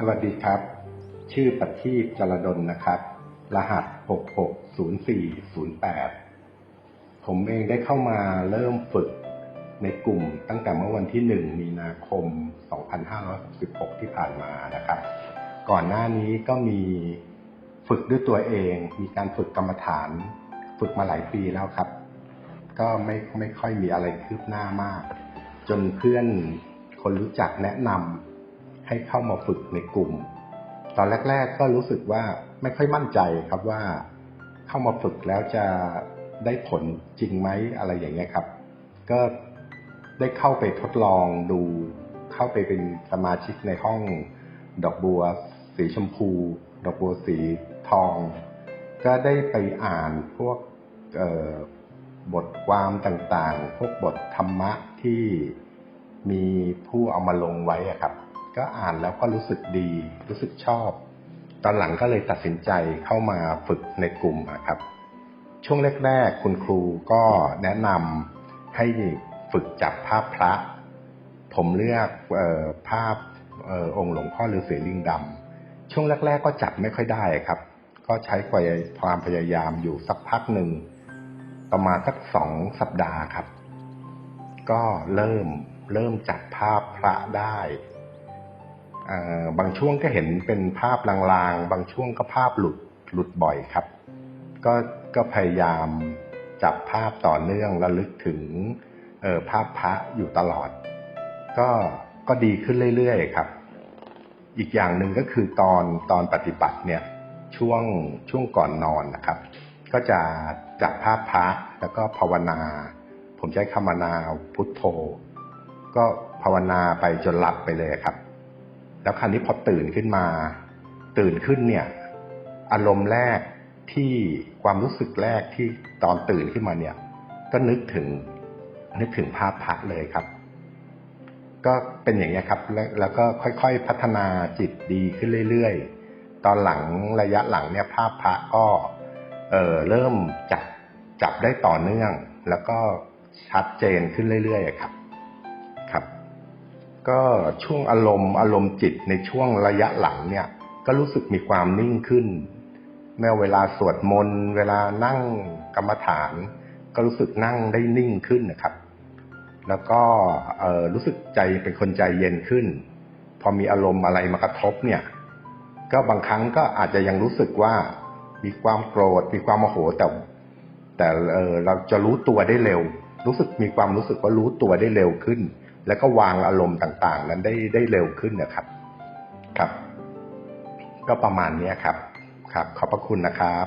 สวัสดีครับ ชื่อปัทีปจรดลนะครับ รหัส 660408 ผมเองได้เข้ามาเริ่มฝึกในกลุ่มตั้งแต่เมื่อวันที่ 1 มีนาคม 2566 ที่ผ่านมานะครับ ก่อนหน้านี้ก็มีฝึกด้วยตัวเอง มีการฝึกกรรมฐาน ฝึกมาหลายปีแล้วครับ ก็ไม่ไม่ค่อยมีอะไรคืบหน้ามาก จนเพื่อนคนรู้จักแนะนำ ให้เข้ามาฝึกในกลุ่ม ตอนแรก ๆ ก็รู้สึกว่าไม่ค่อยมั่นใจครับว่า เข้ามาฝึกแล้วจะได้ผลจริงไหมอะไรอย่างเงี้ยครับ ก็ได้เข้าไปทดลองดู เข้าไปเป็นสมาชิกในห้อง ดอกบัว สีชมพู ดอกบัวสีทอง ก็ได้ไปอ่านพวกบทความต่างๆ พวกบทธรรมะที่มีผู้เอามาลงไว้ครับ ก็อ่านแล้วก็รู้สึกดี รู้สึกชอบ ตอนหลังก็เลยตัดสินใจเข้ามาฝึกในกลุ่มครับ ช่วงแรกๆ คุณครูก็แนะนำให้ฝึกจับภาพพระ ผมเลือกออภาพออองค์หลวงพ่อฤาษีลิงดำช่วงแรก ๆ ก็จับไม่ค่อยได้ครับ ก็ใช้ความพยายามอยู่สักพักหนึ่งประมาณสักสองสัปดาห์ครับ ก็เริ่มเริ่มจับภาพพระได้ บางช่วงก็เห็นเป็นภาพลางๆ บางช่วงก็ภาพหลุดหลุดบ่อยครับ ก็ก็พยายามจับภาพต่อเนื่องระลึกถึงภาพพระอยู่ตลอด ก็ก็ดีขึ้นเรื่อยๆครับ อีกอย่างหนึ่งก็คือตอนตอนปฏิบัติเนี่ยช่วงช่วงก่อนนอนนะครับ ก็จะจับภาพพระแล้วก็ภาวนา ผมใช้คำวนาพุทโธ ก็ภาวนาไปจนหลับไปเลยครับ แล้วคราวนี้พอตื่นขึ้นมา ตื่นขึ้นเนี่ย อารมณ์แรกที่ความรู้สึกแรกที่ตอนตื่นขึ้นมาเนี่ย ก็นึกถึง นึกถึงภาพพระเลยครับ ก็เป็นอย่างนี้ครับ แล้วก็ค่อยๆพัฒนาจิตดีขึ้นเรื่อยๆ ตอนหลังระยะหลังเนี่ยภาพพระก็เออเริ่มจับจับได้ต่อเนื่อง แล้วก็ชัดเจนขึ้นเรื่อยๆครับ ก็ช่วงอารมณ์อารมณ์จิตในช่วงระยะหลังเนี่ย ก็รู้สึกมีความนิ่งขึ้นแม้เวลาสวดมนต์เวลานั่งกรรมฐาน ก็รู้สึกนั่งได้นิ่งขึ้นนะครับ แล้วก็รู้สึกใจเป็นคนใจเย็นขึ้น พอมีอารมณ์อะไรมากระทบเนี่ย ก็บางครั้งก็อาจจะยังรู้สึกว่ามีความโกรธมีความโมโหแต่แต่เเราจะรู้ตัวได้เร็ว รู้สึกมีความรู้สึกว่ารู้ตัวได้เร็วขึ้น แล้วก็วางอารมณ์ต่างๆ นั้นได้ได้เร็วขึ้นนะครับ ครับ ก็ประมาณนี้ครับ ครับ ขอบพระคุณนะครับ